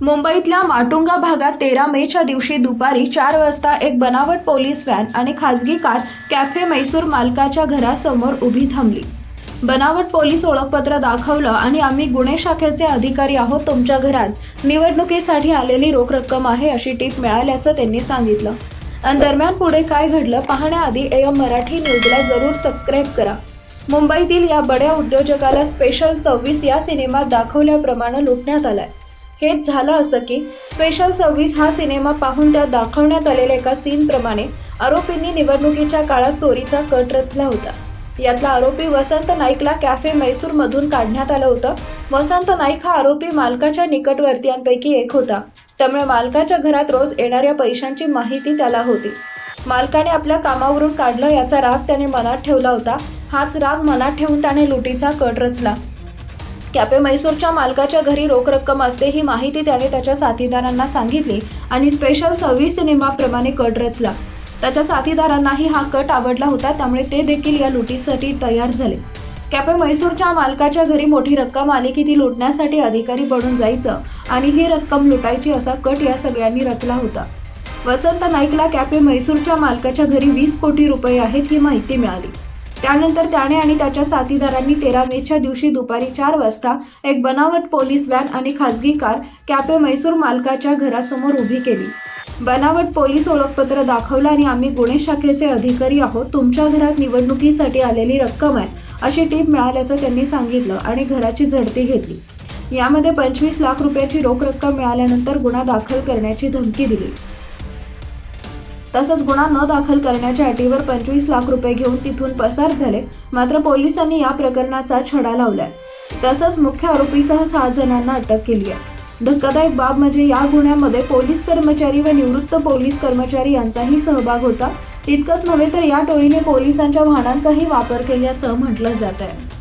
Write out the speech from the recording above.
मुंबईतल्या माटुंगा भागात तेरा मेच्या दिवशी दुपारी चार वाजता एक बनावट पोलीस व्हॅन आणि खासगी कार कॅफे मैसूर मालकाच्या घरासमोर उभी थांबली. बनावट पोलीस ओळखपत्र दाखवलं आणि आम्ही गुन्हे शाखेचे अधिकारी आहोत तुमच्या घरात निवडणुकीसाठी आलेली रोख रक्कम आहे अशी टीप मिळाल्याचं त्यांनी सांगितलं. आणि दरम्यान पुढे काय घडलं पाहण्याआधी एम मराठी न्यूजला जरूर सबस्क्राईब करा. मुंबईतील या बड्या उद्योजकाला स्पेशल सव्वीस या सिनेमात दाखवल्याप्रमाणे लुटण्यात आलाय. हेच झालं असं की स्पेशल सव्वीस हा सिनेमा पाहून त्यात दाखवण्यात आलेल्या एका सीनप्रमाणे आरोपींनी निवडणुकीच्या काळात चोरीचा कट रचला होता. यातला आरोपी वसंत नाईकला कॅफे मैसूरमधून काढण्यात आलं होतं. वसंत नाईक हा आरोपी मालकाच्या निकटवर्तीयांपैकी एक होता. त्यामुळे मालकाच्या घरात रोज येणाऱ्या पैशांची माहिती त्याला होती. मालकाने आपल्या कामावरून काढलं याचा राग त्याने मनात ठेवला होता. हाच राग मनात ठेवून त्याने लुटीचा कट रचला. कॅपे मैसूरच्या मालकाच्या घरी रोख रक्कम असते ही माहिती त्याने त्याच्या साथीदारांना सांगितली आणि स्पेशल सव्वीस सिनेमाप्रमाणे कट रचला. त्याच्या साथीदारांनाही हा कट आवडला होता त्यामुळे ते देखील या लुटीसाठी तयार झाले. कॅपे मैसूरच्या मालकाच्या घरी मोठी रक्कम आली की ती लुटण्यासाठी अधिकारी बनून जायचं आणि ही रक्कम लुटायची असा कट या सगळ्यांनी रचला होता. वसंत नाईकला कॅपे मैसूरच्या मालकाच्या घरी वीस कोटी रुपये आहेत ही माहिती मिळाली. त्यानंतर त्याने आणि त्याच्या साथीदारांनी तेरा मेच्या दिवशी दुपारी चार वाजता एक बनावट पोलीस व्हॅन आणि खासगी कार कॅपे मैसूर मालकाच्या घरासमोर उभी केली. बनावट पोलीस ओळखपत्र दाखवलं आणि आम्ही गुन्हे शाखेचे अधिकारी आहोत तुमच्या घरात निवडणुकीसाठी आलेली रक्कम आहे अशी टीप मिळाल्याचं त्यांनी सांगितलं आणि घराची झडती घेतली. यामध्ये पंचवीस लाख रुपयाची रोख रक्कम मिळाल्यानंतर गुन्हा दाखल करण्याची धमकी दिली. तसंच गुन्हा न दाखल करण्याच्या अटीवर पंचवीस लाख रुपये घेऊन तिथून पसार झाले. मात्र पोलिसांनी या प्रकरणाचा छडा लावलाय. तसंच मुख्य आरोपीसह सहा जणांना अटक केली आहे धक्कादायक बाब म्हणजे या गुन्ह्यामध्ये पोलीस कर्मचारी व निवृत्त पोलीस कर्मचारी यांचाही सहभाग होता. इतकंच नव्हे तर या टोळीने पोलिसांच्या वाहनांचाही वापर केल्याचं म्हटलं जात आहे